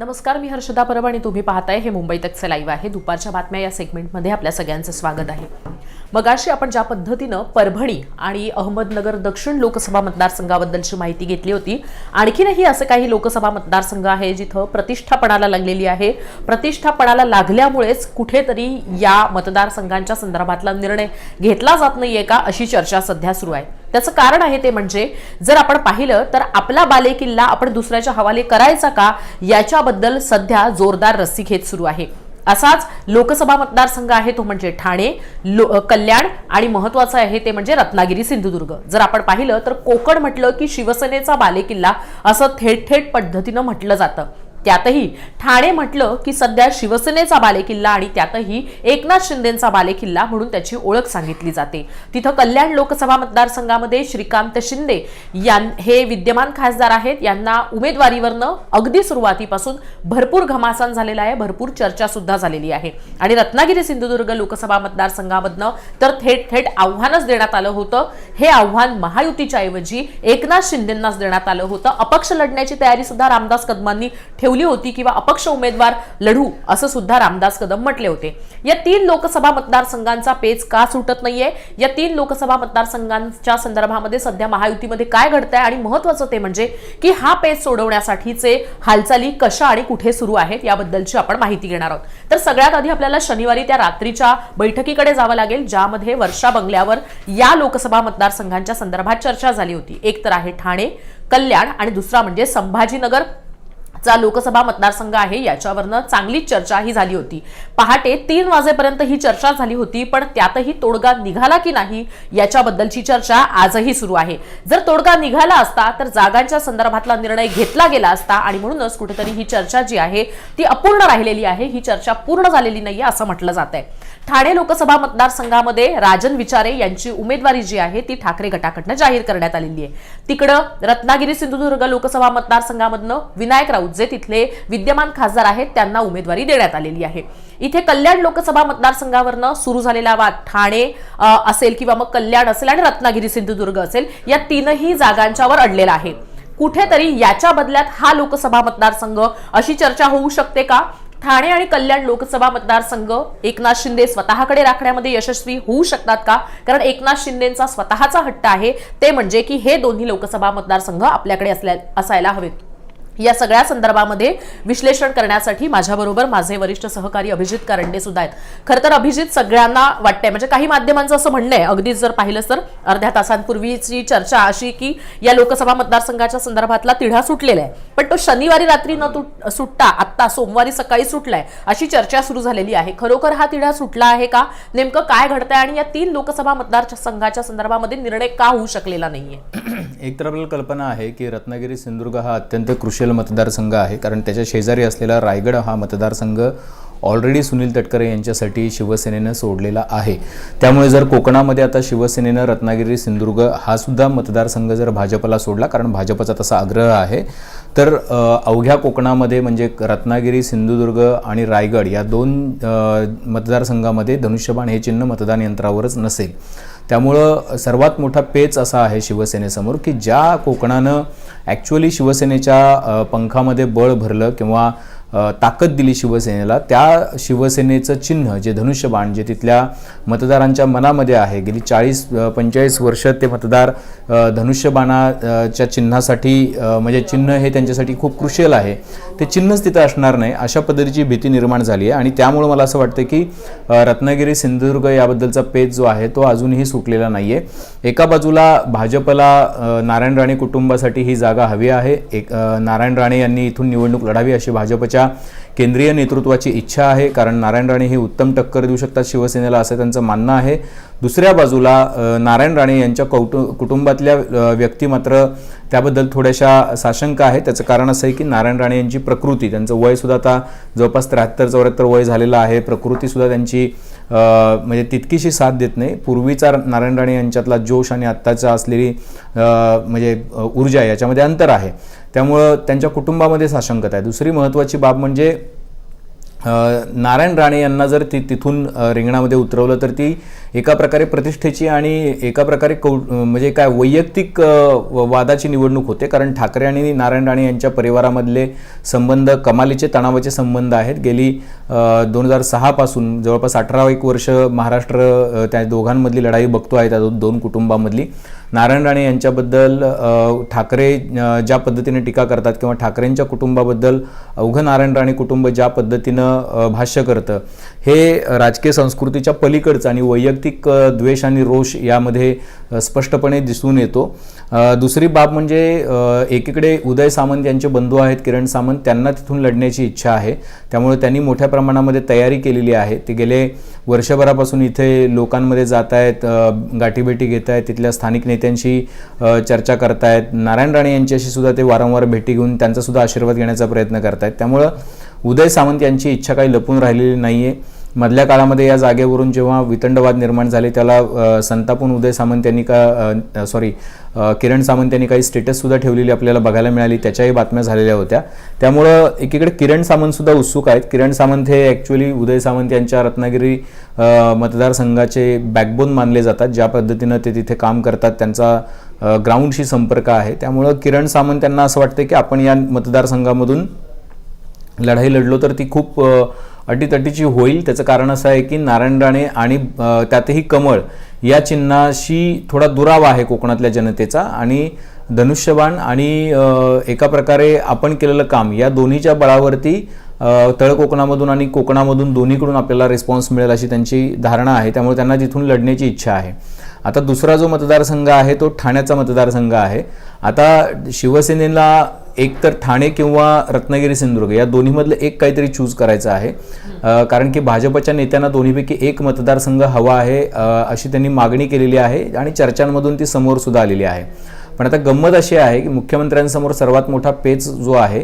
नमस्कार मी हर्षदा परब आणि तुम्ही पाहताय हे मुंबई तकचे लाईव्ह आहे. दुपारच्या बातम्या या सेगमेंटमध्ये आपल्या सगळ्यांचं स्वागत आहे. मगाशी आपण ज्या पद्धतीनं परभणी आणि अहमदनगर दक्षिण लोकसभा मतदारसंघाबद्दलची माहिती घेतली होती आणखीनही असे काही लोकसभा मतदारसंघ आहे जिथं प्रतिष्ठापणाला लागलेली आहे. प्रतिष्ठापणाला लागल्यामुळेच कुठेतरी या मतदारसंघांच्या संदर्भातला निर्णय घेतला जात नाहीये का अशी चर्चा सध्या सुरू आहे. त्याचं कारण आहे ते म्हणजे जर आपण पाहिलं तर आपला बालेकिल्ला आपण दुसऱ्याच्या हवाले करायचा का? याच्याबद्दल सध्या जोरदार रस्सीखेच सुरू आहे. असाच लोकसभा मतदारसंघ आहे तो म्हणजे ठाणे लो- कल्याण आणि महत्वाचं आहे ते म्हणजे रत्नागिरी सिंधुदुर्ग. जर आपण पाहिलं तर कोकण म्हटलं की शिवसेनेचा बालेकिल्ला असं थेट थेट पद्धतीनं म्हटलं जातं. त्यातही ठाणे म्हटलं की सध्या शिवसेनेचा बालेकिल्ला आणि त्यातही एकनाथ शिंदेचा बालेकिल्ला म्हणून त्याची ओळख सांगितली जाते. तिथं कल्याण लोकसभा मतदारसंघामध्ये श्रीकांत शिंदे यां हे विद्यमान खासदार आहेत. यांना उमेदवारीवरनं अगदी सुरुवातीपासून भरपूर घमासान झालेला आहे. भरपूर चर्चा सुद्धा झालेली आहे. आणि रत्नागिरी सिंधुदुर्ग लोकसभा मतदारसंघामधनं तर थेट थेट आव्हानच देण्यात आलं होतं. हे आव्हान महायुतीच्या ऐवजी एकनाथ शिंदेंनाच देण्यात आलं होतं. अपक्ष लढण्याची तयारी सुद्धा रामदास कदमांनी ठेवली होती किंवा अपक्ष उमेदवार लढू असं सुद्धा रामदास कदम म्हटले होते. या तीन लोकसभा मतदारसंघांचा पेच का सुटत नाहीये? या तीन लोकसभा मतदारसंघांच्या संदर्भामध्ये सध्या महायुतीमध्ये काय घडतंय आणि महत्वाचं ते म्हणजे की हा पेच सोडवण्यासाठीचे हालचाली कशा आणि कुठे सुरू आहेत याबद्दलची आपण माहिती घेणार आहोत. तर सगळ्यात आधी आपल्याला शनिवारी त्या रात्रीच्या बैठकीकडे जावं लागेल ज्यामध्ये वर्षा बंगल्यावर या लोकसभा मतदारसंघांच्या संदर्भात चर्चा झाली होती. एक तर आहे ठाणे कल्याण आणि दुसरा म्हणजे संभाजीनगर. चा लोकसभा मतदारसंघ आहे याच्यावरनं चांगलीच चर्चा ही झाली होती. पहाटे तीन वाजेपर्यंत ही चर्चा झाली होती पण त्यातही तोडगा निघाला की नाही याच्याबद्दलची चर्चा आजही सुरू आहे. जर तोडगा निघाला असता तर जागांच्या संदर्भातला निर्णय घेतला गेला असता आणि म्हणूनच कुठेतरी ही चर्चा जी आहे ती अपूर्ण राहिलेली आहे ही चर्चा पूर्ण झालेली नाहीये असं म्हटलं जात आहे. ठाणे लोकसभा मतदारसंघामध्ये राजन विचारे यांची उमेदवारी जी आहे ती ठाकरे गटाकडनं जाहीर करण्यात आलेली आहे. तिकडं रत्नागिरी सिंधुदुर्ग लोकसभा मतदारसंघामधनं विनायक राऊत जे तिथले विद्यमान खासदार आहेत त्यांना उमेदवारी देण्यात आलेली आहे. इथे कल्याण लोकसभा मतदारसंघावरनं सुरू झालेला वाद ठाणे असेल किंवा मग कल्याण असेल आणि रत्नागिरी सिंधुदुर्ग असेल या तीनही जागांच्यावर अडलेला आहे. कुठेतरी याच्या बदल्यात हा लोकसभा मतदारसंघ अशी चर्चा होऊ शकते का? ठाणे आणि कल्याण लोकसभा मतदारसंघ एकनाथ शिंदे स्वतःकडे राखण्यामध्ये यशस्वी होऊ शकतात का? कारण एकनाथ शिंदेचा स्वतःचा हट्ट आहे ते म्हणजे की हे दोन्ही लोकसभा मतदारसंघ आपल्याकडे असल्या असायला हवेत. या सगळ्या संदर्भामध्ये विश्लेषण करण्यासाठी माझ्याबरोबर माझे वरिष्ठ सहकारी अभिजित कारंडे सुद्धा आहेत. खरं तर अभिजित सगळ्यांना वाटतंय म्हणजे काही माध्यमांचं असं म्हणणं आहे अगदीच जर पाहिलं तर अर्ध्या तासांपूर्वीची चर्चा अशी की या लोकसभा मतदारसंघाच्या संदर्भातला तिढा सुटलेला आहे. पण तो शनिवारी रात्री न सुटता आत्ता सोमवारी सकाळी सुटलाय अशी चर्चा सुरू झालेली आहे. खरोखर हा तिढा सुटला आहे का? नेमकं काय घडतंय आणि या तीन लोकसभा मतदारसंघाच्या संदर्भामध्ये निर्णय का होऊ शकलेला नाहीये? एक तर आपल्याला कल्पना आहे की रत्नागिरी सिंधुदुर्ग हा अत्यंत क्रुशियल मतदारसंघ आहे. कारण त्याच्या शेजारी असलेला रायगड हा मतदारसंघ ऑलरेडी सुनील तटकरे यांच्यासाठी शिवसेनेनं सोडलेला आहे. त्यामुळे जर कोकणामध्ये आता शिवसेनेनं रत्नागिरी सिंधुदुर्ग हा सुद्धा मतदारसंघ जर भाजपला सोडला कारण भाजपचा तसा आग्रह आहे तर अवघ्या कोकणामध्ये म्हणजे रत्नागिरी सिंधुदुर्ग आणि रायगड या दोन मतदारसंघामध्ये धनुष्यबाण हे चिन्ह मतदान यंत्रावरच नसेल. त्यामुळं सर्वात मोठा पेच असा आहे शिवसेनेसमोर की ज्या कोकणानं ॲक्च्युअली शिवसेनेच्या पंखामध्ये बळ भरलं किंवा ताकद दिली शिवसेनेला त्या शिवसेनेचं चिन्ह जे धनुष्यबाण जे तिथल्या मतदारांच्या मनामध्ये आहे गेली चाळीस पंचेचाळीस वर्ष ते मतदार धनुष्यबाणाच्या चिन्हासाठी म्हणजे चिन्ह हे त्यांच्यासाठी खूप क्रुशियल आहे. ते चिन्हच तिथं असणार नाही अशा पद्धतीची भीती निर्माण झाली आहे. आणि त्यामुळं मला असं वाटतं की रत्नागिरी सिंधुदुर्ग याबद्दलचा पेज जो आहे तो अजूनही सुटलेला नाही आहे एका बाजूला भाजपला नारायण राणे कुटुंबासाठी ही जागा हवी आहे. एक नारायण राणे यांनी इथून निवडणूक लढावी अशी भाजपच्या केंद्रीय नेतृत्वाची इच्छा आहे. कारण नारायण राणे हे उत्तम टक्कर देऊ शकतात शिवसेनेला असं त्यांचं मानणं आहे. दुसऱ्या बाजूला नारायण राणे यांच्या कौटु कुटुंबातल्या व्यक्ती मात्र त्याबद्दल थोड्याशा साशंक आहे त्याचं कारण असं आहे की नारायण राणे यांची प्रकृती त्यांचं वयसुद्धा आता जवळपास त्र्याहत्तर चौऱ्याहत्तर वय झालेलं आहे. प्रकृतीसुद्धा त्यांची म्हणजे तितकीशी साथ देत नाही. पूर्वीचा नारायण राणे यांच्यातला जोश आणि आत्ताचा असलेली म्हणजे ऊर्जा याच्यामध्ये अंतर आहे. त्यामुळं त्यांच्या कुटुंबामध्ये साशंकता आहे. दुसरी महत्त्वाची बाब म्हणजे नारायण राणे यांना जर ती तिथून रिंगणामध्ये उतरवलं तर ती एका प्रकारे प्रतिष्ठेची आणि एका प्रकारे कौ म्हणजे काय वैयक्तिक वादाची निवडणूक होते. कारण ठाकरे आणि नारायण राणे यांच्या परिवारामधले संबंध कमालीचे तणावाचे संबंध आहेत. गेली दोन हजार सहापासून जवळपास अठरा एक वर्ष महाराष्ट्र त्या दोघांमधली लढाई बघतो आहे त्या दोन कुटुंबामधली. नारायण राणे यांच्याबद्दल ठाकरे ज्या पद्धतीने टीका करतात किंवा ठाकरेंच्या कुटुंबाबद्दल अवघं नारायण राणे कुटुंब ज्या पद्धतीनं भाष्य करतं हे राजकीय संस्कृतीच्या पलीकडचं आणि वैयक्तिक वैयक्तिक द्वेष आणि रोष यामध्ये स्पष्टपणे दिसून येतो. दुसरी बाब म्हणजे एकीकडे उदय सामंत यांचे बंधू आहेत किरण सामंत त्यांना तिथून लढण्याची इच्छा आहे. त्यामुळे त्यांनी मोठ्या प्रमाणामध्ये तयारी केलेली आहे. ते गेले वर्षभरापासून इथे लोकांमध्ये जात आहेत गाठीभेटी घेत आहेत तिथल्या स्थानिक नेत्यांशी चर्चा करतायत. नारायण राणे यांच्याशी सुद्धा ते वारंवार भेटी घेऊन त्यांचा सुद्धा आशीर्वाद घेण्याचा प्रयत्न करतायत. त्यामुळं उदय सामंत यांची इच्छा काही लपून राहिलेली नाही आहे मधल्या काळामध्ये या जागेवरून जेव्हा वितंडवाद निर्माण झाले त्याला संतापून उदय सामंत यांनी का सॉरी किरण सामंत यांनी काही स्टेटससुद्धा ठेवलेली आपल्याला बघायला मिळाली त्याच्याही बातम्या झालेल्या होत्या. त्यामुळं एकीकडे किरण सामंतसुद्धा उत्सुक आहेत. किरण सामंत हे ॲक्च्युली उदय सामंत यांच्या रत्नागिरी मतदारसंघाचे बॅकबोन मानले जातात. ज्या पद्धतीनं ते तिथे काम करतात त्यांचा ग्राउंडशी संपर्क आहे. त्यामुळं किरण सामंत यांना असं वाटतं की आपण या मतदारसंघामधून लढाई लढलो तर ती खूप अटीतटीची होईल. त्याचं कारण असं आहे की नारायण राणे आणि त्यातही कमळ या चिन्हाशी थोडा दुरावा आहे कोकणातल्या जनतेचा. आणि धनुष्यबाण आणि एका प्रकारे आपण केलेलं काम या दोन्हीच्या बळावरती तळ कोकणामधून आणि कोकणामधून दोन्हीकडून आपल्याला रिस्पॉन्स मिळेल अशी त्यांची धारणा आहे. त्यामुळे त्यांना तिथून लढण्याची इच्छा आहे. आता दुसरा जो मतदारसंघ आहे तो ठाण्याचा मतदारसंघ आहे. आता शिवसेनेला एक तर ठाणे किंवा रत्नागिरी सिंधुदुर्ग या दोन्हीमधलं एक काहीतरी चूज करायचं आहे. कारण की भाजपच्या नेत्यांना दोन्हीपैकी एक मतदारसंघ हवा आहे अशी त्यांनी मागणी केलेली आहे आणि चर्चांमधून ती समोर सुद्धा आलेली आहे. पण आता गंमत अशी आहे की मुख्यमंत्र्यांसमोर सर्वात मोठा पेच जो आहे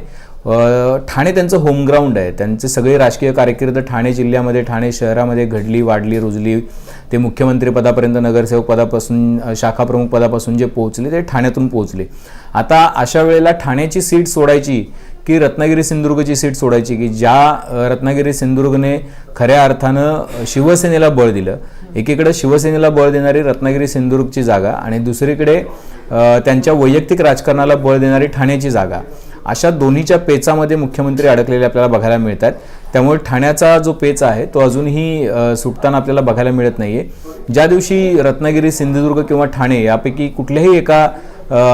ठाणे त्यांचं होमग्राऊंड आहे. त्यांचे सगळे राजकीय कार्यकर्ते ठाणे जिल्ह्यामध्ये ठाणे शहरामध्ये घडली वाढली रुजली. ते मुख्यमंत्री पदापर्यंत नगरसेवक पदापासून शाखाप्रमुख पदापासून जे पोहोचले ते ठाण्यातून पोहोचले. आता अशा वेळेला ठाण्याची सीट सोडायची की रत्नागिरी सिंधुदुर्गची सीट सोडायची की ज्या रत्नागिरी सिंधुदुर्गने खऱ्या अर्थानं शिवसेनेला बळ दिलं. एकीकडे शिवसेनेला बळ देणारी रत्नागिरी सिंधुदुर्गची जागा आणि दुसरीकडे त्यांच्या वैयक्तिक राजकारणाला बळ देणारी ठाण्याची जागा. अशा दोन्हीच्या पेचामध्ये मुख्यमंत्री अडकलेले आपल्याला बघायला मिळत आहेत त्यामुळे ठाण्याचा जो पेच आहे तो अजूनही सुटताना आपल्याला बघायला मिळत नाही आहे ज्या दिवशी रत्नागिरी सिंधुदुर्ग किंवा ठाणे यापैकी कुठल्याही एका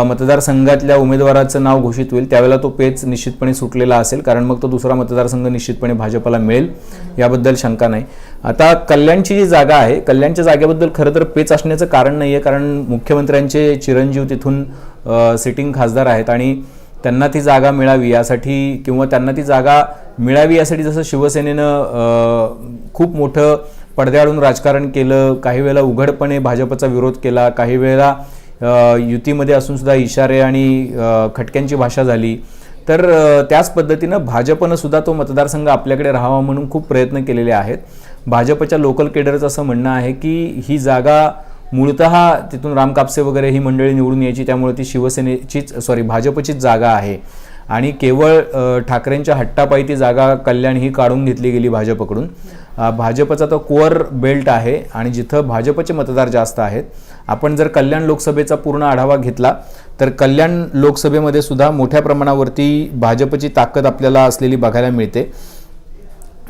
मतदारसंघातल्या उमेदवाराचं नाव घोषित होईल त्यावेळेला तो पेच निश्चितपणे सुटलेला असेल. कारण मग तो दुसरा मतदारसंघ निश्चितपणे भाजपला मिळेल याबद्दल शंका नाही. आता कल्याणची जी जागा आहे कल्याणच्या जागेबद्दल खरं तर पेच असण्याचं कारण नाही आहे कारण मुख्यमंत्र्यांचे चिरंजीव तिथून सिटिंग खासदार आहेत आणि त्यांना ती जागा मिळावी यासाठी किंवा त्यांना ती जागा मिळावी यासाठी जसं शिवसेनेनं खूप मोठं पडद्याआडून राजकारण केलं काही वेळेला उघडपणे भाजपचा विरोध केला काही वेळेला युतीमध्ये असूनसुद्धा इशारे आणि खटक्यांची भाषा झाली. तर त्याच पद्धतीनं भाजपनं सुद्धा तो मतदारसंघ आपल्याकडे राहावा म्हणून खूप प्रयत्न केलेले आहेत. भाजपच्या लोकल केडरचं असं म्हणणं आहे की ही जागा मूळतः तिथून राम कापसे वगैरे ही मंडळी निवडून यायची त्यामुळे ती शिवसेनेचीच सॉरी भाजपचीच जागा आहे. आणि केवळ ठाकरेंच्या हट्टापायी ती जागा कल्याण ही काढून घेतली गेली भाजपकडून. भाजपचा तो कोअर बेल्ट आहे आणि जिथं भाजपचे मतदार जास्त आहेत आपण जर कल्याण लोकसभेचा पूर्ण आढावा घेतला तर कल्याण लोकसभेमध्ये सुद्धा मोठ्या प्रमाणावरती भाजपची ताकद आपल्याला असलेली बघायला मिळते.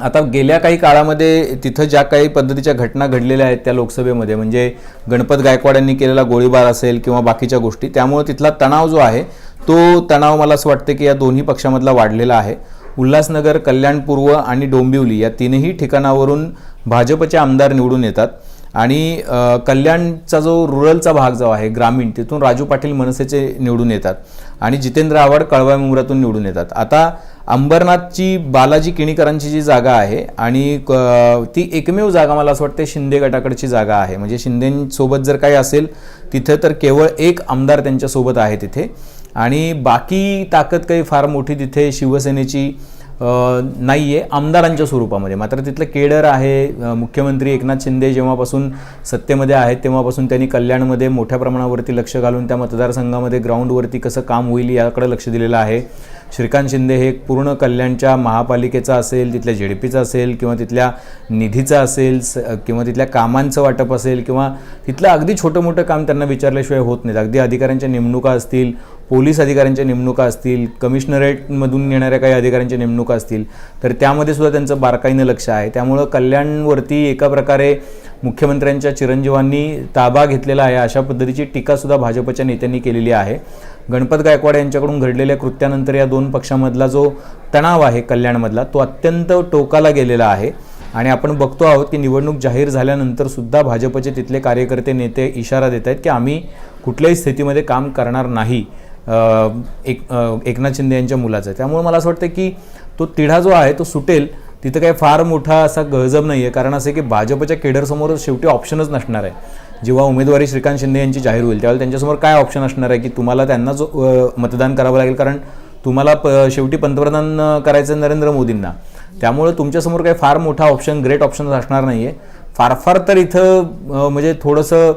आता गेल्या काही काळामध्ये तिथं ज्या काही पद्धतीच्या घटना घडलेल्या आहेत त्या लोकसभेमध्ये म्हणजे गणपत गायकवाड यांनी केलेला गोळीबार असेल किंवा बाकीच्या गोष्टी त्यामुळे तिथला तणाव जो आहे तो तणाव मला असं वाटतं की या दोन्ही पक्षामधला वाढलेला आहे. उल्हासनगर कल्याणपूर्व आणि डोंबिवली या तीनही ठिकाणावरून भाजपचे आमदार निवडून येतात. आणि कल्याणचा जो रुरलचा भाग जो आहे ग्रामीण तिथून राजू पाटील मनसेचे निवडून येतात. आणि जितेंद्र आव्हाड कळवा मुंब्रातून निवडून येतात. आता अंबरनाथची बालाजी किणीकरांची जी जागा आहे आणि क- ती एकमेव जागा मला असं वाटते शिंदे गटाकडची जागा आहे. म्हणजे शिंदेसोबत जर काही असेल तिथे तर केवळ एक आमदार त्यांच्यासोबत आहे तिथे. आणि बाकी ताकद काही फार मोठी तिथे शिवसेनेची नाही आहे आमदारांच्या स्वरूपामध्ये. मात्र तिथलं केडर आहे मुख्यमंत्री एकनाथ शिंदे जेव्हापासून सत्तेमध्ये आहेत तेव्हापासून त्यांनी कल्याणमध्ये मोठ्या प्रमाणावरती लक्ष घालून त्या मतदारसंघामध्ये ग्राउंडवरती कसं काम होईल याकडे लक्ष दिलेलं आहे. श्रीकांत शिंदे हे पूर्ण कल्याणच्या महापालिकेचा असेल तिथल्या झेडपीचा असेल किंवा तिथल्या निधीचा असेल स किंवा तिथल्या कामांचं वाटप असेल किंवा तिथलं अगदी छोटं मोठं काम त्यांना विचारल्याशिवाय होत नाहीत. अगदी अधिकाऱ्यांच्या नेमणुका असतील पोलीस अधिकाऱ्यांच्या नेमणुका असतील कमिशनरेटमधून येणाऱ्या काही अधिकाऱ्यांच्या नेमणुका असतील तर त्यामध्ये सुद्धा त्यांचं बारकाईनं लक्ष आहे. त्यामुळं कल्याणवरती एका प्रकारे मुख्यमंत्र्यांच्या चिरंजीवांनी ताबा घेतलेला आहे अशा पद्धतीची टीकासुद्धा भाजपच्या नेत्यांनी केलेली आहे. गणपत गायकवाड यांच्याकडून घडलेल्या कृत्यानंतर या दोन पक्षामधला जो तणाव आहे कल्याणमधला तो अत्यंत टोकाला गेलेला आहे. आणि आपण बघतो आहोत की निवडणूक जाहीर झाल्यानंतरसुद्धा भाजपचे तिथले कार्यकर्ते नेते इशारा देत आहेत की आम्ही कुठल्याही स्थितीमध्ये काम करणार नाही. एक एकनाथ शिंदे यांच्या मुलाचं त्यामुळे मला असं वाटतं की तो तिढा जो आहे तो सुटेल. तिथं काही फार मोठा असा गहजब नाही आहे कारण असं की भाजपच्या केडरसमोर शेवटी ऑप्शनच नसणार आहे. जेव्हा उमेदवारी श्रीकांत शिंदे यांची जाहीर होईल त्यावेळेला त्यांच्यासमोर काय ऑप्शन असणार आहे की तुम्हाला त्यांना जो मतदान करावं लागेल? कारण तुम्हाला प शेवटी पंतप्रधान करायचं आहे नरेंद्र मोदींना. त्यामुळे तुमच्यासमोर काही फार मोठा ऑप्शन ग्रेट ऑप्शन असणार नाही आहे फार फार तर इथं म्हणजे थोडंसं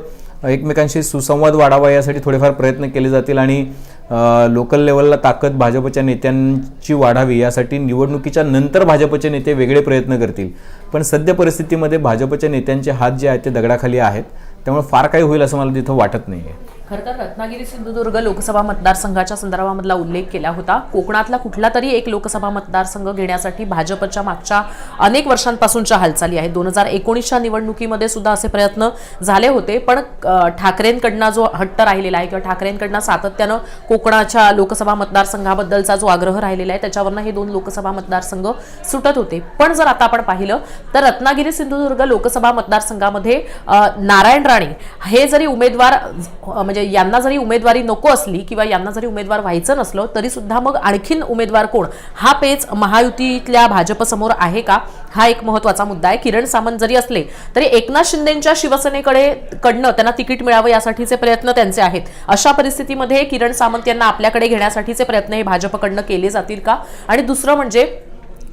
एकमेकांशी सुसंवाद वाढावा यासाठी थोडेफार प्रयत्न केले जातील आणि लोकल लेवलला ताकद भाजपच्या नेत्यांची वाढावी यासाठी निवडणुकीच्या नंतर भाजपचे नेते वेगळे प्रयत्न करतील. पण सद्य परिस्थितीमध्ये भाजपच्या नेत्यांचे हात जे आहेत ते दगडाखाली आहेत. त्यामुळे फार काही होईल असं मला तिथं वाटत नाही आहे खरं तर रत्नागिरी सिंधुदुर्ग लोकसभा मतदारसंघाच्या संदर्भामधला उल्लेख केला होता. कोकणातला कुठला तरी एक लोकसभा मतदारसंघ घेण्यासाठी भाजपच्या मागच्या अनेक वर्षांपासूनच्या हालचाली आहेत. दोन हजार एकोणीसच्या निवडणुकीमध्ये सुद्धा असे प्रयत्न झाले होते पण ठाकरेंकडनं जो हट्ट राहिलेला आहे किंवा ठाकरेंकडनं सातत्यानं कोकणाच्या लोकसभा मतदारसंघाबद्दलचा जो आग्रह राहिलेला आहे त्याच्यावरनं हे दोन लोकसभा मतदारसंघ सुटत होते. पण जर आता आपण पाहिलं तर रत्नागिरी सिंधुदुर्ग लोकसभा मतदारसंघामध्ये नारायण राणे हे जरी उमेदवार म्हणजे यांना जरी उमेदवारी नको असली किंवा यांना जरी उमेदवार व्हायचं नसलं तरी सुद्धा मग आणखीन उमेदवार कोण? हा पेच महायुतीतल्या भाजपसमोर आहे का? हा एक महत्त्वाचा मुद्दा आहे. किरण सामंत जरी असले तरी एकनाथ शिंदेच्या शिवसेनेकडे कडनं त्यांना तिकीट मिळावं यासाठीचे प्रयत्न त्यांचे आहेत. अशा परिस्थितीमध्ये किरण सामंत यांना आपल्याकडे घेण्यासाठीचे प्रयत्न हे भाजपकडनं केले जातील का? आणि दुसरं म्हणजे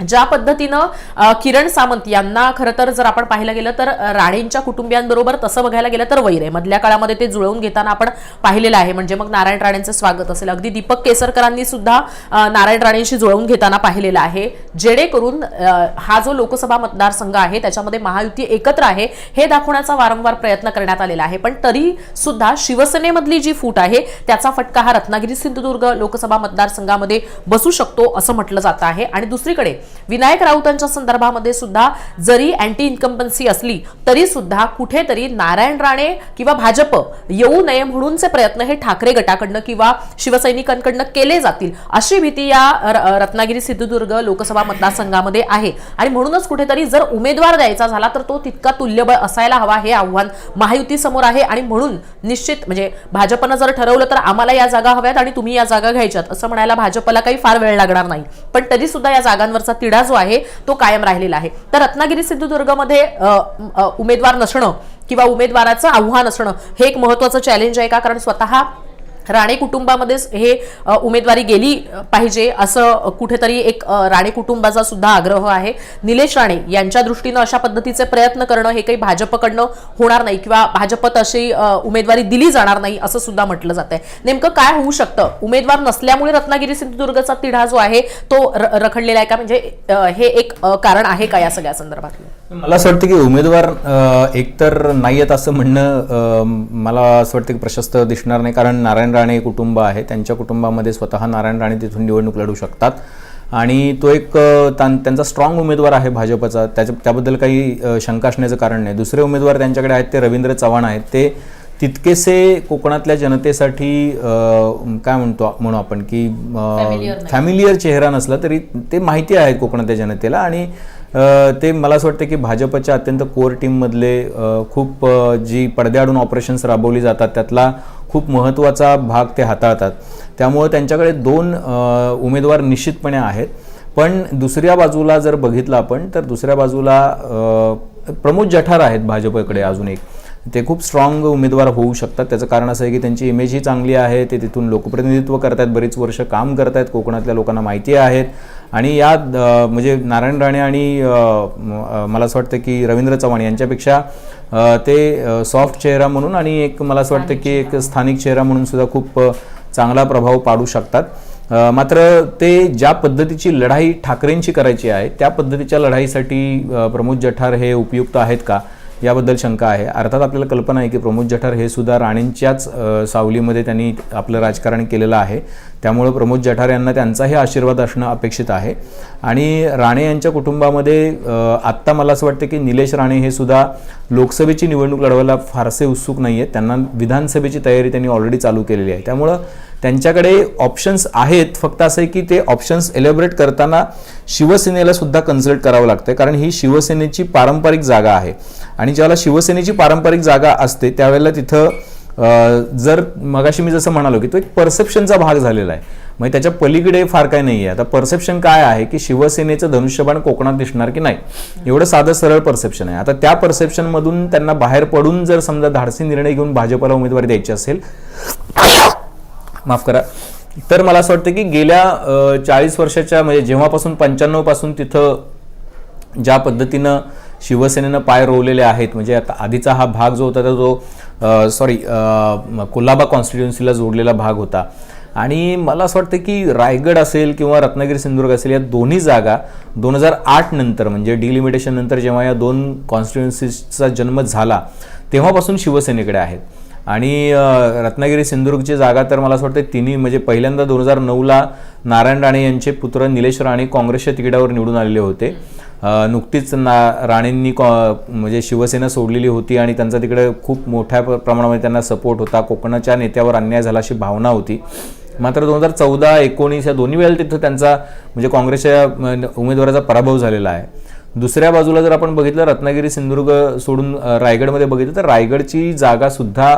ज्या पद्धतीनं किरण सामंत यांना खरं तर जर आपण पाहायला गेलं तर राणेंच्या कुटुंबियांबरोबर तसं बघायला गेलं तर वैर आहे. मधल्या काळामध्ये ते जुळवून घेताना आपण पाहिलेलं आहे. म्हणजे मग नारायण राणेंचं स्वागत असेल. अगदी दीपक केसरकरांनी सुद्धा नारायण राणेंशी जुळवून घेताना पाहिलेलं आहे. जेणेकरून हा जो लोकसभा मतदारसंघ आहे त्याच्यामध्ये महायुती एकत्र आहे हे दाखवण्याचा वारंवार प्रयत्न करण्यात आलेला आहे. पण तरी सुद्धा शिवसेनेमधली जी फूट आहे त्याचा फटका हा रत्नागिरी सिंधुदुर्ग लोकसभा मतदारसंघामध्ये बसू शकतो असं म्हटलं जात आहे. आणि दुसरीकडे विनायक राऊतांच्या संदर्भामध्ये सुद्धा जरी अँटी इन्कम्पन्सी असली तरी सुद्धा कुठेतरी नारायण राणे किंवा भाजप येऊ नये म्हणूनचे प्रयत्न हे ठाकरे गटाकडनं किंवा शिवसैनिकांकडनं केले जातील अशी भीती या रत्नागिरी सिंधुदुर्ग लोकसभा मतदारसंघामध्ये आहे. आणि म्हणूनच कुठेतरी जर उमेदवार द्यायचा झाला तर तो तितका तुल्यबळ असायला हवा हे आव्हान महायुती समोर आहे. आणि म्हणून निश्चित म्हणजे भाजपनं जर ठरवलं तर आम्हाला या जागा हव्यात आणि तुम्ही या जागा घ्यायच्यात असं म्हणायला भाजपला काही फार वेळ लागणार नाही. पण तरी सुद्धा या जागांवरचा तिढा जो आहे तो कायम राहिलेला आहे. तर रत्नागिरी सिंधुदुर्गमध्ये उमेदवार नसणं किंवा उमेदवाराचं आव्हान असणं हे एक महत्वाचं चॅलेंज आहे का? कारण स्वतः राणे कुटुंबामध्येच हे उमेदवारी गेली पाहिजे असं कुठेतरी एक राणे कुटुंबाचा सुद्धा आग्रह आहे. निलेश राणे यांच्या दृष्टीनं अशा पद्धतीचे प्रयत्न करणं हे काही भाजपकडनं होणार नाही किंवा भाजपत अशी उमेदवारी दिली जाणार नाही असं सुद्धा म्हटलं जात आहे नेमकं काय होऊ शकतं? उमेदवार नसल्यामुळे रत्नागिरी सिंधुदुर्गचा तिढा जो आहे तो र- रखडलेला आहे का? म्हणजे हे एक कारण आहे का या सगळ्या संदर्भातलं? मला असं वाटतं की उमेदवार एकतर नाही आहेत असं म्हणणं मला असं वाटतं की प्रशस्त दिसणार नाही. कारण नारायण राणे कुटुंब आहे. त्यांच्या कुटुंबामध्ये स्वतः नारायण राणे तिथून निवडणूक लढू शकतात. आणि तो एक त्यांचा स्ट्रॉंग उमेदवार आहे भाजपचा. त्याच्या त्याबद्दल काही शंका असण्याचं कारण नाही. दुसरे उमेदवार त्यांच्याकडे आहेत ते रवींद्र चव्हाण आहेत. ते तितकेसे कोकणातल्या जनतेसाठी काय म्हणतो म्हणू आपण की फॅमिलियर चेहरा नसला तरी ते माहिती आहे कोकणातल्या जनतेला. आणि ते मला असं वाटतं की भाजपच्या अत्यंत कोर टीममधले खूप जी पडद्याआडून ऑपरेशन्स राबवली जातात त्यातला खूप महत्त्वाचा भाग ते हाताळतात. त्यामुळे त्यांच्याकडे दोन उमेदवार निश्चितपणे आहेत. पण दुसऱ्या बाजूला जर बघितलं आपण तर दुसऱ्या बाजूला प्रमोद जठार आहेत भाजपकडे अजून एक. ते खूप स्ट्रॉंग उमेदवार होऊ शकतात. त्याचं कारण असं आहे की त्यांची इमेजही चांगली आहे. ते तिथून लोकप्रतिनिधित्व करतायत. बरीच वर्ष काम करतायत. कोकणातल्या लोकांना माहिती आहेत. आणि या म्हणजे नारायण राणे आणि मला असं वाटतं की रवींद्र चव्हाण यांच्यापेक्षा ते सॉफ्ट चेहरा म्हणून आणि एक मला असं वाटतं की एक स्थानिक चेहरा म्हणून सुद्धा खूप चांगला प्रभाव पाडू शकतात. मात्र ते ज्या पद्धतीची लढाई ठाकरेंची करायची आहे त्या पद्धतीच्या लढाईसाठी प्रमोद जठार हे उपयुक्त आहेत का? याबद्दल शंका आहे. अर्थात आपल्याला कल्पना आहे की प्रमोद जठार हे सुद्धा राणेंच्याच सावलीमध्ये त्यांनी आपलं राजकारण केलेलं आहे. त्यामुळं प्रमोद जठार यांना त्यांचाही आशीर्वाद असणं अपेक्षित आहे. आणि राणे यांच्या कुटुंबामध्ये आत्ता मला असं वाटतं की निलेश राणे हे सुद्धा लोकसभेची निवडणूक लढवायला फारसे उत्सुक नाही आहेत त्यांना विधानसभेची तयारी त्यांनी ऑलरेडी चालू केलेली आहे. त्यामुळं त्यांच्याकडे ऑप्शन्स आहेत. फक्त असं आहे की ते ऑप्शन्स एलेबरेट करताना शिवसेनेला सुद्धा कन्सल्ट करावं लागतं कारण ही शिवसेनेची पारंपरिक जागा आहे. आणि ज्यावेळेला शिवसेनेची पारंपरिक जागा असते त्यावेळेला तिथं जर मगाशी मी जसं म्हणालो की तो एक परसेप्शनचा भाग झालेला आहे. म्हणजे त्याच्या पलीकडे फार काही नाही आहे आता परसेप्शन काय आहे की शिवसेनेचं धनुष्यबाण कोकणात दिसणार की नाही? एवढं साधं सरळ परसेप्शन आहे. आता त्या परसेप्शनमधून त्यांना बाहेर पडून जर समजा धाडसी निर्णय घेऊन भाजपला उमेदवारी द्यायची असेल माफ करा. तर मला असं वाटतं की गेल्या चाळीस वर्षाच्या म्हणजे जेव्हापासून पंच्याण्णवपासून तिथं ज्या पद्धतीनं शिवसेनेनं पाय रोवलेले आहेत म्हणजे आता आधीचा हा भाग जो होता तो सॉरी कोल्हाबा कॉन्स्टिट्युन्सीला जोडलेला भाग होता. आणि मला असं वाटतं की रायगड असेल किंवा रत्नागिरी सिंधुदुर्ग असेल या दोन्ही जागा दोन हजार आठ नंतर म्हणजे डिलिमिटेशन नंतर जेव्हा या दोन कॉन्स्टिट्युन्सीचा जन्म झाला तेव्हापासून शिवसेनेकडे आहेत. आणि रत्नागिरी सिंधुदुर्गची जागा तर मला असं वाटतं तिन्ही म्हणजे पहिल्यांदा दोन हजार नऊला नारायण राणे यांचे पुत्र निलेश राणे काँग्रेसच्या तिकिटावर निवडून आलेले होते. नुकतीच ना राणेंनी कॉ म्हणजे शिवसेना सोडलेली होती आणि त्यांचा तिकडे खूप मोठ्या प्रमाणामध्ये त्यांना सपोर्ट होता. कोकणाच्या नेत्यावर अन्याय झाला अशी भावना होती. मात्र दोन हजार चौदा एकोणीस या दोन्ही वेळेला तिथं त्यांचा म्हणजे काँग्रेसच्या उमेदवाराचा पराभव झालेला आहे. दुसऱ्या बाजूला जर आपण बघितलं रत्नागिरी सिंधुदुर्ग सोडून रायगडमध्ये बघितलं तर रायगडची जागासुद्धा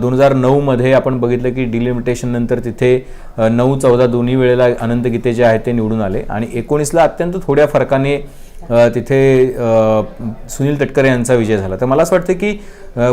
दोन हजार नऊमध्ये आपण बघितलं की डिलिमिटेशन नंतर तिथे नऊ चौदा दोन्ही वेळेला अनंत गीते जे आहेत ते निवडून आले. आणि एकोणीसला अत्यंत थोड्या फरकाने तिथे सुनील तटकरे यांचा विजय झाला. तर मला असं वाटतं की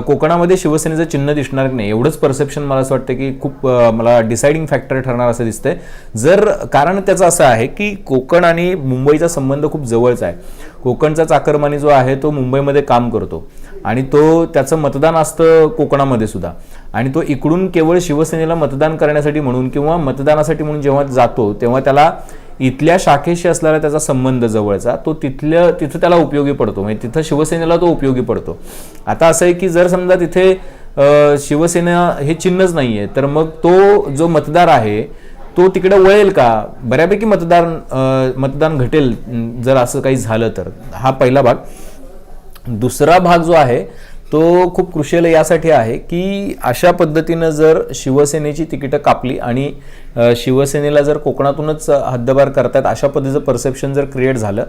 कोकणामध्ये शिवसेनेचं चिन्ह दिसणार नाही एवढंच परसेप्शन मला असं वाटतं की खूप मला डिसाइडिंग फॅक्टर ठरणार असं दिसतंय. जर कारण त्याचं असं आहे की कोकण आणि मुंबईचा संबंध खूप जवळचा आहे. कोकणचा चाकरमानी जो आहे तो मुंबईमध्ये काम करतो. आणि तो त्याचं मतदान असतं कोकणामध्ये सुद्धा. आणि तो इकडून केवळ शिवसेनेला मतदान करण्यासाठी म्हणून किंवा मतदानासाठी म्हणून जेव्हा जातो तेव्हा त्याला इथल्या शाखेशी असणारा त्याचा संबंध जवळचा तो तिथल्या तिथं त्याला उपयोगी पडतो. म्हणजे तिथं शिवसेनेला तो उपयोगी पडतो. आता असं आहे की जर समजा तिथे शिवसेना हे चिन्हच नाही आहे तर मग तो जो मतदार आहे तो तिकडे वळेल का? बऱ्यापैकी मतदार मतदान घटेल जर असं काही झालं तर. हा पहिला भाग. दुसरा भाग जो आहे तो खूप क्रुशियल यासाठी आहे की अशा पद्धतीनं जर शिवसेनेची तिकीटं कापली आणि शिवसेनेला जर कोकणातूनच हद्दबार करतात अशा पद्धतीचं परसेप्शन जर क्रिएट झालं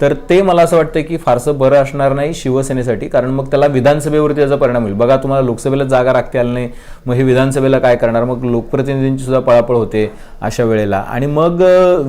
तर ते मला असं वाटतं की फारसं बरं असणार नाही शिवसेनेसाठी कारण मग त्याला विधानसभेवरती त्याचा परिणाम होईल. बघा तुम्हाला लोकसभेला जागा राखता आली नाही मग हे विधानसभेला काय करणार? मग लोकप्रतिनिधींची सुद्धा पळापळ होते अशा वेळेला. आणि मग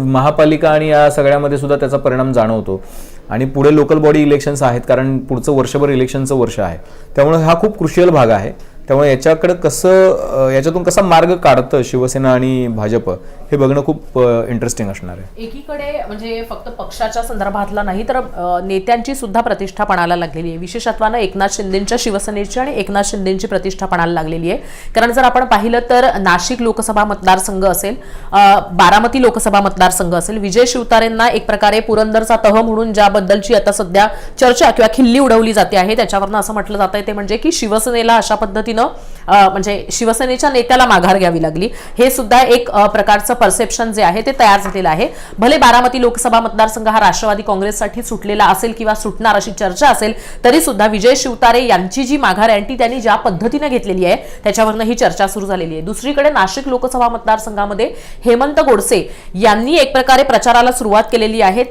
महापालिका आणि या सगळ्यामध्ये सुद्धा त्याचा परिणाम जाणवतो. आणि पुढे लोकल बॉडी इलेक्शन्स आहेत कारण पुढचं वर्षभर इलेक्शनचं वर्ष आहे. त्यामुळे हा खूप क्रुशियल भाग आहे. त्यामुळे याच्याकडं कसं याच्यातून कसा मार्ग काढतं शिवसेना आणि भाजप हे बघणं खूप इंटरेस्टिंग असणार आहे. एकीकडे म्हणजे फक्त पक्षाच्या संदर्भातला नाही तर नेत्यांची सुद्धा प्रतिष्ठा पणाला लागलेली आहे. विशेषत्वानं एकनाथ शिंदेच्या शिवसेनेची आणि एकनाथ शिंदेची प्रतिष्ठा पणाला लागलेली आहे. कारण जर आपण पाहिलं तर नाशिक लोकसभा मतदारसंघ असेल बारामती लोकसभा मतदारसंघ असेल विजय शिवतारेंना एक प्रकारे पुरंदरचा तह म्हणून ज्याबद्दलची आता सध्या चर्चा किंवा खिल्ली उडवली जाते आहे त्याच्यावरनं असं म्हटलं जात आहे ते म्हणजे की शिवसेनेला अशा पद्धतीने ¿no? म्हणजे शिवसेनेच्या नेत्याला माघार घ्यावी लागली. हे सुद्धा एक प्रकारचं परसेप्शन जे आहे ते तयार झालेलं आहे. भले बारामती लोकसभा मतदारसंघ हा राष्ट्रवादी काँग्रेससाठी सुटलेला असेल किंवा सुटणार अशी चर्चा असेल तरी सुद्धा विजय शिवतारे यांची जी माघार आहे ती त्यांनी ज्या पद्धतीने घेतलेली आहे त्याच्यावरनं ही चर्चा सुरू झालेली आहे. दुसरीकडे नाशिक लोकसभा मतदारसंघामध्ये हेमंत गोडसे यांनी एक प्रकारे प्रचाराला सुरुवात केलेली आहे.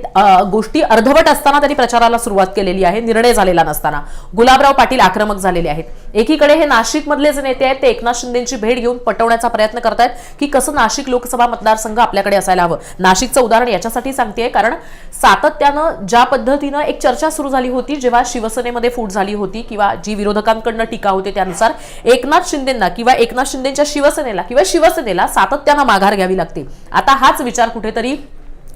गोष्टी अर्धवट असताना त्यांनी प्रचाराला सुरुवात केलेली आहे. निर्णय झालेला नसताना. गुलाबराव पाटील आक्रमक झालेले आहेत. एकीकडे हे नाशिकमधले जे नेते आहेत ते एकनाथ शिंदेची भेट घेऊन पटवण्याचा प्रयत्न करतायत की कसं नाशिक लोकसभा मतदारसंघ आपल्याकडे असायला हवं. नाशिकचं उदाहरण याच्यासाठी सांगतेय कारण सातत्यानं ज्या पद्धतीनं एक चर्चा सुरू झाली होती जेव्हा शिवसेनेमध्ये फूट झाली होती किंवा जी विरोधकांकडनं टीका होते त्यानुसार एकनाथ शिंदेना किंवा एकनाथ शिंदेच्या शिवसेनेला किंवा शिवसेनेला सातत्यानं माघार घ्यावी लागते. आता हाच विचार कुठेतरी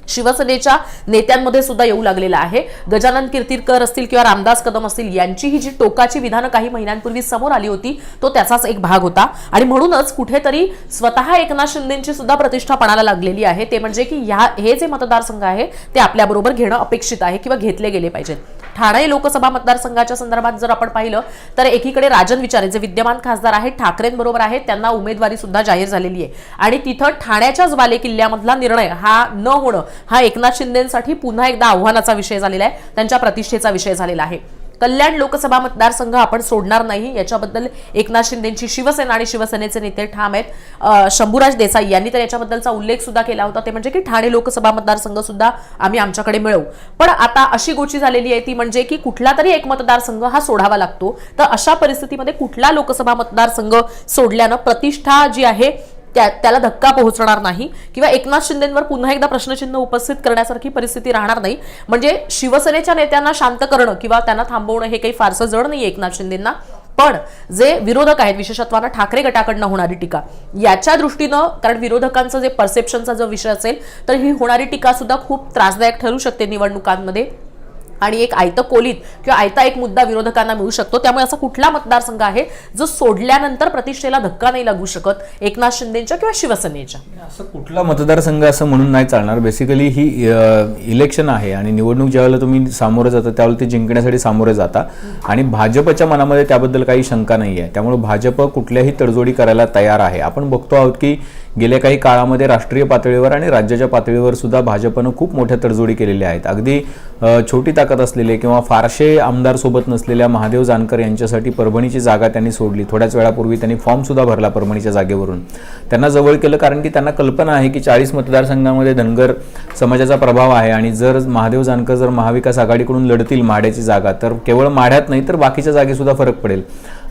शिवसेनेच्या नेत्यांमध्ये सुद्धा येऊ लागलेला आहे. गजानन कीर्तीकर असतील किंवा रामदास कदम असतील यांची ही जी टोकाची विधानं काही महिन्यांपूर्वी समोर आली होती तो त्याचाच एक भाग होता. आणि म्हणूनच कुठेतरी स्वतः एकनाथ शिंदेची सुद्धा प्रतिष्ठा पणाला लागलेली आहे. ते म्हणजे की ह्या हे जे मतदारसंघ आहे ते आपल्याबरोबर घेणं अपेक्षित आहे किंवा घेतले गेले पाहिजेत. ठाणे लोकसभा मतदारसंघाच्या संदर्भात जर आपण पाहिलं तर एकीकडे राजन विचारे जे विद्यमान खासदार आहेत ठाकरेंबरोबर आहेत त्यांना उमेदवारी सुद्धा जाहीर झालेली आहे. आणि तिथं ठाण्याच्याच बाले किल्ल्यामधला निर्णय हा न होणं हा एकनाथ शिंदेसाठी पुन्हा एकदा आव्हानाचा विषय झालेला आहे त्यांच्या प्रतिष्ठेचा विषय झालेला आहे. कल्याण लोकसभा मतदारसंघ आपण सोडणार नाही. याच्याबद्दल एकनाथ शिंदेची शिवसेना आणि शिवसेनेचे नेते ठाम आहेत. शंभूराज देसाई यांनी तर याच्याबद्दलचा उल्लेख सुद्धा केला होता. ते म्हणजे की ठाणे लोकसभा मतदारसंघ सुद्धा आम्ही आमच्याकडे मिळवू. पण आता अशी गोष्टी झालेली आहे ती म्हणजे की कुठला तरी एक मतदारसंघ हा सोडावा लागतो. तर अशा परिस्थितीमध्ये कुठला लोकसभा मतदारसंघ सोडल्यानं प्रतिष्ठा जी आहे त्या त्याला धक्का पोहोचणार नाही किंवा एकनाथ शिंदेवर पुन्हा एकदा प्रश्नचिन्ह उपस्थित करण्यासारखी परिस्थिती राहणार नाही. म्हणजे शिवसेनेच्या नेत्यांना शांत करणं किंवा त्यांना थांबवणं हे काही फारसं जड नाही एकनाथ शिंदेंना. पण जे विरोधक आहेत विशेषत्वानं ठाकरे गटाकडनं होणारी टीका याच्या दृष्टीनं कारण विरोधकांचं जे परसेप्शनचा जो विषय असेल तर ही होणारी टीका सुद्धा खूप त्रासदायक ठरू शकते निवडणुकांमध्ये. आणि एक आयतं कोलीत किंवा आयता एक मुद्दा विरोधकांना मिळू शकतो. त्यामुळे असा कुठला मतदारसंघ आहे जो सोडल्यानंतर प्रतिष्ठेला धक्का नाही लागू शकत एकनाथ शिंदेच्या किंवा शिवसेनेच्या? असं कुठला मतदारसंघ असं म्हणून नाही चालणार. बेसिकली ही इलेक्शन आहे आणि निवडणूक ज्यावेळेला तुम्ही सामोरे जाता त्यावेळेला ती जिंकण्यासाठी सामोरे जाता. आणि भाजपच्या मनामध्ये त्याबद्दल काही शंका नाही आहे. त्यामुळे भाजप कुठल्याही तडजोडी करायला तयार आहे. आपण बघतो आहोत की गेल्या काही काळामध्ये राष्ट्रीय पातळीवर आणि राज्याच्या पातळीवर सुद्धा भाजपनं खूप मोठ्या तडजोडी केलेल्या आहेत. अगदी छोटी ताकद असलेले किंवा फारसे आमदार सोबत नसलेल्या महादेव जानकर यांच्यासाठी परभणीची जागा त्यांनी सोडली. थोड्याच वेळापूर्वी त्यांनी फॉर्मसुद्धा भरला परभणीच्या जागेवरून. त्यांना जवळ केलं कारण की त्यांना कल्पना आहे की चाळीस मतदारसंघामध्ये धनगर समाजाचा प्रभाव आहे आणि जर महादेव जानकर जर महाविकास आघाडीकडून लढतील माढ्याची जागा तर केवळ माढ्यात नाही तर बाकीच्या जागेसुद्धा फरक पडेल.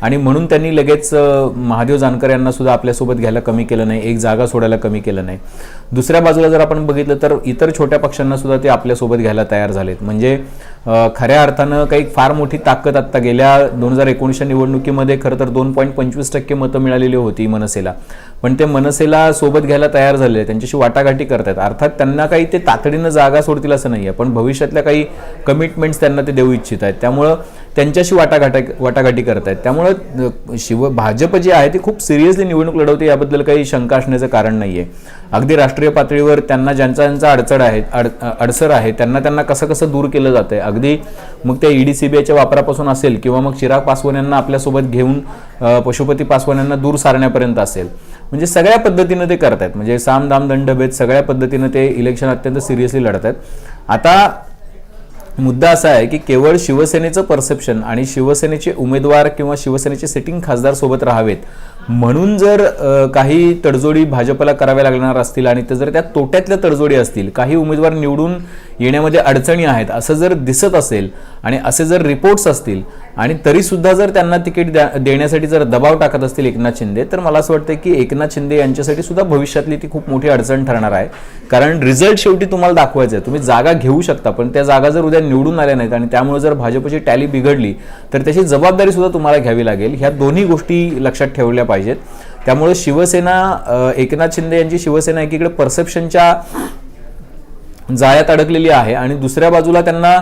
आणि म्हणून त्यांनी लगेच महादेव जानकर यांना सुद्धा आपल्यासोबत घ्यायला कमी केलं नाही एक जागा सोडायला कमी केलं नाही. दुसऱ्या बाजूला जर आपण बघितलं तर इतर छोट्या पक्षांना सुद्धा ते आपल्यासोबत घ्यायला तयार झालेत. म्हणजे खऱ्या अर्थानं काही फार मोठी ताकद आत्ता गेल्या दोन हजार एकोणीसच्या निवडणुकीमध्ये खरं तर दोन पॉईंट पंचवीस टक्के मतं मिळालेली होती मनसेला. पण ते मनसेला सोबत घ्यायला तयार झाले त्यांच्याशी वाटाघाटी करतात अर्थात त्यांना काही ते तातडीनं जागा सोडतील असं नाही आहे पण भविष्यातल्या काही कमिटमेंट्स त्यांना ते देऊ इच्छित आहेत. त्यामुळं त्यांच्याशी वाटाघाटा वाटाघाटी करत आहेत त्यामुळं शिव भाजप जे आहे ते खूप सिरियसली निवडणूक लढवते याबद्दल काही शंका असण्याचं कारण नाही आहे अगदी राष्ट्र राष्ट्रीय पातळीवर त्यांना ज्यांचा ज्यांचा अडचण आहे अड अडसर आहे त्यांना त्यांना कसं कसं दूर केलं जातं आहे अगदी मग त्या ईडी सीबीआयच्या वापरापासून असेल किंवा मग चिराग पासवान यांना आपल्यासोबत घेऊन पशुपती पासवान यांना दूर सारण्यापर्यंत असेल. म्हणजे सगळ्या पद्धतीनं ते करतायत. म्हणजे साम दाम दंडभेद सगळ्या पद्धतीनं ते इलेक्शन अत्यंत सिरियसली लढत आहेत आता मुद्दा असा आहे की केवळ शिवसेनेचं परसेप्शन आणि शिवसेनेचे उमेदवार किंवा शिवसेनेचे सिटिंग खासदार सोबत राहावेत म्हणून जर काही तडजोडी भाजपला कराव्या लागणार असतील आणि ते जर त्या तोट्यातल्या तडजोडी असतील काही उमेदवार निवडून येण्यामध्ये अडचणी आहेत असं जर दिसत असेल आणि असे जर रिपोर्ट्स असतील आणि तरीसुद्धा जर त्यांना तिकीट द्या देण्यासाठी जर दबाव टाकत असतील एकनाथ शिंदे तर मला असं वाटतं की एकनाथ शिंदे यांच्यासाठी सुद्धा भविष्यातली ती खूप मोठी अडचण ठरणार आहे. कारण रिझल्ट शेवटी तुम्हाला दाखवायचं आहे. तुम्ही जागा घेऊ शकता पण त्या जागा जर उद्या निवडून आल्या नाहीत आणि त्यामुळे जर भाजपची टॅली बिघडली तर त्याची जबाबदारी सुद्धा तुम्हाला घ्यावी लागेल. ह्या दोन्ही गोष्टी लक्षात ठेवल्या पाहिजेत. त्यामुळे शिवसेना एकनाथ शिंदे यांची शिवसेना एकीकडे परसेप्शनच्या जाळ्यात अडकलेली आहे आणि दुसऱ्या बाजूला त्यांना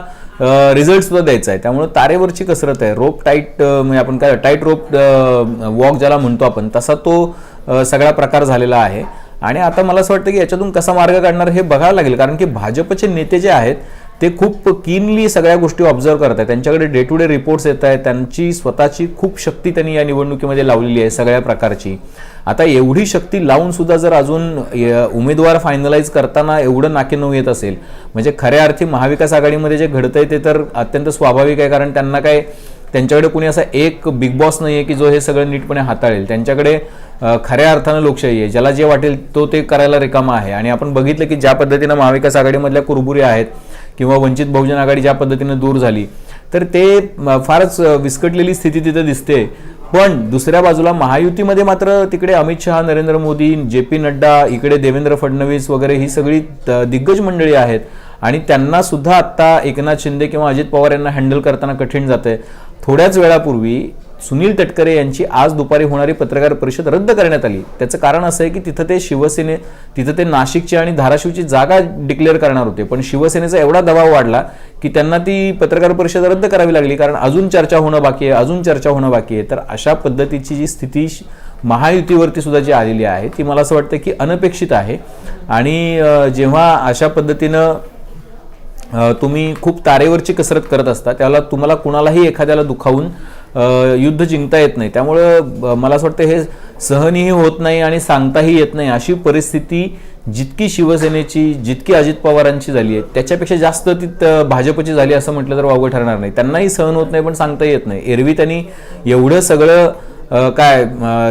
रिझल्ट सुद्धा द्यायचा आहे. त्यामुळे तारेवरची कसरत आहे. रोप टाईट म्हणजे आपण काय टाईट रोप वॉक ज्याला म्हणतो आपण तसा तो सगळा प्रकार झालेला आहे. आणि आता मला असं वाटतं की याच्यातून कसा मार्ग काढणार हे बघावं लागेल. कारण की भाजपचे नेते जे आहेत ते खूप किनली सगळ्या गोष्टी ऑब्झर्व करत आहेत त्यांच्याकडे डे टू डे रिपोर्ट्स येत आहेत. त्यांची स्वतःची खूप शक्ती त्यांनी या निवडणुकीमध्ये लावलेली आहे सगळ्या प्रकारची. आता एवढी शक्ती लावून सुद्धा जर अजून य- उमेदवार फायनलाइज करताना एवढं नाकेनऊ येत असेल म्हणजे खऱ्या अर्थी महाविकास आघाडीमध्ये जे घडतंय ते तर अत्यंत स्वाभाविक आहे. कारण त्यांना काय त्यांच्याकडे कुणी असा एक बिग बॉस नाही आहे की जो हे सगळं नीटपणे हाताळेल. त्यांच्याकडे खऱ्या अर्थानं लोकशाही आहे. ज्याला जे वाटेल तो ते करायला रिकामा आहे. आणि आपण बघितलं की ज्या पद्धतीनं महाविकास आघाडीमधल्या कुरबुऱ्या आहेत किंवा वंचित बहुजन आघाडी ज्या पद्धतीनं दूर झाली तर ते फारच विस्कटलेली स्थिती तिथं दिसते. पण दुसऱ्या बाजूला महायुतीमध्ये मात्र तिकडे अमित शहा नरेंद्र मोदी जे पी नड्डा इकडे देवेंद्र फडणवीस वगैरे ही सगळी दिग्गज मंडळी आहेत. आणि त्यांना सुद्धा आत्ता एकनाथ शिंदे किंवा अजित पवार यांना हँडल करताना कठीण जात आहे थोड्याच वेळापूर्वी सुनील तटकरे यांची आज दुपारी होणारी पत्रकार परिषद रद्द करण्यात आली. त्याचं कारण असं आहे की तिथं ते शिवसेने तिथं ते नाशिकची आणि धाराशिवची जागा डिक्लेअर करणार होते. पण शिवसेनेचा एवढा दबाव वाढला की त्यांना ती पत्रकार परिषद रद्द करावी लागली. कारण अजून चर्चा होणं बाकी आहे अजून चर्चा होणं बाकी आहे. तर अशा पद्धतीची जी स्थिती श- महायुतीवरती सुद्धा जी आलेली आहे ती मला असं वाटतं की अनपेक्षित आहे. आणि जेव्हा अशा पद्धतीनं तुम्ही खूप तारेवरची कसरत करत असता त्याला तुम्हाला कुणालाही एखाद्याला दुखावून युद्ध जिंकता येत नाही. त्यामुळं मला असं वाटतं हे सहनही होत नाही आणि सांगताही येत नाही. अशी परिस्थिती जितकी शिवसेनेची जितकी अजित पवारांची झाली आहे त्याच्यापेक्षा जास्त ती भाजपची झाली असं म्हटलं तर वावगं ठरणार नाही. त्यांनाही सहन होत नाही पण सांगता येत नाही. एरवी त्यांनी एवढं सगळं काय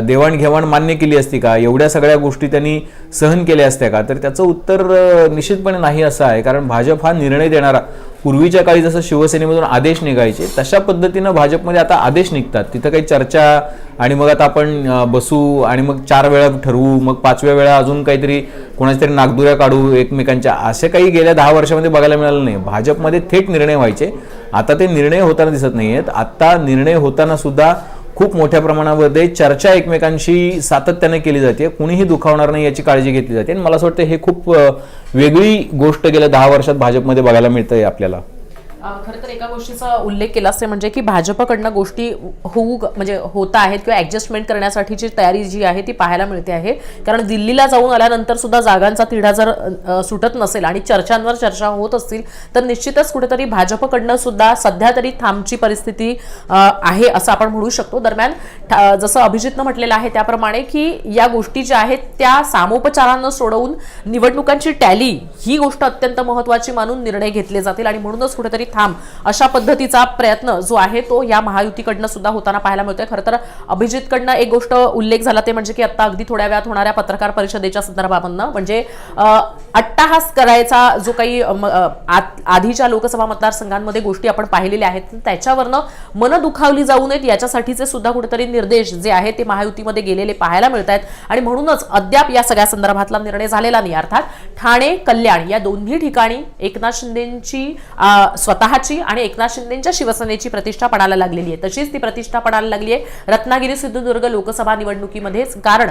देवाणघेवाण मान्य केली असती का? एवढ्या सगळ्या गोष्टी त्यांनी सहन केल्या असत्या का? तर त्याचं उत्तर निश्चितपणे नाही असं आहे. कारण भाजप हा निर्णय देणारा पूर्वीच्या काळी जसं शिवसेनेमधून आदेश निघायचे तशा पद्धतीनं भाजपमध्ये आता आदेश निघतात. तिथं काही चर्चा आणि मग आता आपण बसू आणि मग चार वेळा ठरवू मग पाचव्या वेळा अजून काहीतरी कोणाच्या तरी नागदुऱ्या काढू एकमेकांच्या. असे काही गेल्या दहा वर्षामध्ये बघायला मिळालं नाही. भाजपमध्ये थेट निर्णय व्हायचे. आता ते निर्णय होताना दिसत नाही आहेत आत्ता निर्णय होताना सुद्धा खूप मोठ्या प्रमाणामध्ये चर्चा एकमेकांशी सातत्याने केली जाते. कुणीही दुखावणार नाही याची काळजी घेतली जाते. आणि मला असं वाटतं हे खूप वेगळी गोष्ट गेल्या दहा वर्षात भाजपमध्ये बघायला मिळतंय आपल्याला. खरं तर एका गोष्टीचा उल्लेख केला असते म्हणजे की भाजपकडनं गोष्टी होऊ म्हणजे होत आहेत किंवा ऍडजस्टमेंट करण्यासाठीची तयारी जी आहे ती पाहायला मिळते आहे. कारण दिल्लीला जाऊन आल्यानंतर सुद्धा जागांचा तिढा जर सुटत नसेल आणि चर्चांवर चर्चा होत असतील तर निश्चितच कुठेतरी भाजपकडनं सुद्धा सध्या तरी थांबची परिस्थिती आहे असं आपण म्हणू शकतो. दरम्यान ठा- जसं अभिजितनं म्हटलेलं आहे त्याप्रमाणे की या गोष्टी ज्या आहेत त्या सामोपचारानं सोडवून निवडणुकांची टॅली ही गोष्ट अत्यंत महत्वाची मानून निर्णय घेतले जातील आणि म्हणूनच कुठेतरी थांब. अशा पद्धतीचा प्रयत्न जो आहे तो या महायुतीकडनं सुद्धा होताना पाहायला मिळतोय. खरं तर अभिजितकडनं एक गोष्ट उल्लेख झाला ते म्हणजे की आता अगदी थोड्या वेळात होणाऱ्या पत्रकार परिषदेच्या संदर्भामधनं म्हणजे अट्टाहास करायचा जो काही आधीच्या लोकसभा मतदारसंघांमध्ये गोष्टी आपण पाहिलेल्या आहेत त्याच्यावरनं मन दुखावली जाऊ नयेत याच्यासाठीचे सुद्धा कुठेतरी निर्देश जे आहेत ते महायुतीमध्ये गेलेले पाहायला मिळत आहेत आणि म्हणूनच अद्याप या सगळ्या संदर्भातला निर्णय झालेला नाही. अर्थात ठाणे कल्याण या दोन्ही ठिकाणी एकनाथ शिंदेची स्वतः स्वतःची आणि एकनाथ शिंदेच्या शिवसेनेची प्रतिष्ठा पडायला लागलेली आहे. तशीच ती प्रतिष्ठा पडायला लागली आहे. रत्नागिरी सिंधुदुर्ग लोकसभा निवडणुकीमध्येच कारण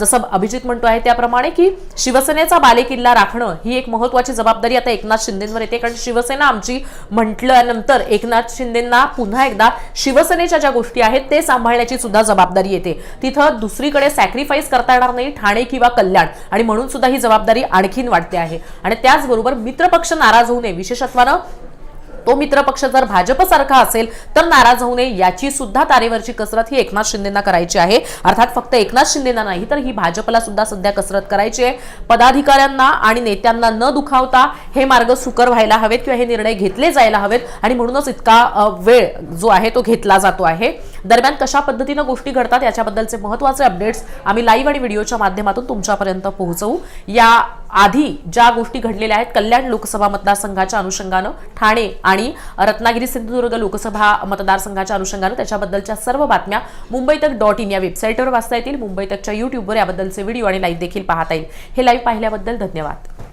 जसं अभिजित म्हणतो आहे त्याप्रमाणे की शिवसेनेचा बालेकिल्ला राखणं ही एक महत्वाची जबाबदारी आता एकनाथ शिंदेवर येते. कारण शिवसेना आमची म्हटल्यानंतर एकनाथ शिंदेना पुन्हा एकदा शिवसेनेच्या ज्या गोष्टी आहेत ते सांभाळण्याची सुद्धा जबाबदारी येते. तिथं दुसरीकडे सॅक्रिफाईस करता येणार नाही ठाणे किंवा कल्याण. आणि म्हणून सुद्धा ही जबाबदारी आणखीन वाढते आहे. आणि त्याचबरोबर मित्रपक्ष नाराज होऊ नये. विशेषत्वानं तो मित्रपक्ष जर भाजपसारखा असेल तर नाराज होऊ नये. याची सुद्धा तारेवरची कसरत ही एकनाथ शिंदेना करायची आहे. अर्थात फक्त एकनाथ शिंदेना नाही तर ही भाजपला सुद्धा सध्या कसरत करायची आहे. पदाधिकाऱ्यांना आणि नेत्यांना न दुखावता हे मार्ग सुकर व्हायला हवेत किंवा हे निर्णय घेतले जायला हवेत. आणि म्हणूनच इतका वेळ जो आहे तो घेतला जातो आहे. दरम्यान कशा पद्धतीनं गोष्टी घडतात याच्याबद्दलचे महत्त्वाचे अपडेट्स आम्ही लाईव्ह आणि व्हिडिओच्या माध्यमातून तुमच्यापर्यंत पोहोचवू. या आधी ज्या गोष्टी घडलेल्या आहेत कल्याण लोकसभा मतदारसंघाच्या अनुषंगानं ठाणे आणि रत्नागिरी सिंधुदुर्ग लोकसभा मतदारसंघाच्या अनुषंगानं त्याच्याबद्दलच्या सर्व बातम्या मुंबई तक डॉट इन या वेबसाईटवर वाचता येतील. मुंबई तकच्या युट्यूबवर याबद्दलचे व्हिडिओ आणि लाईव्ह देखील पाहता येईल. हे लाईव्ह पाहिल्याबद्दल धन्यवाद.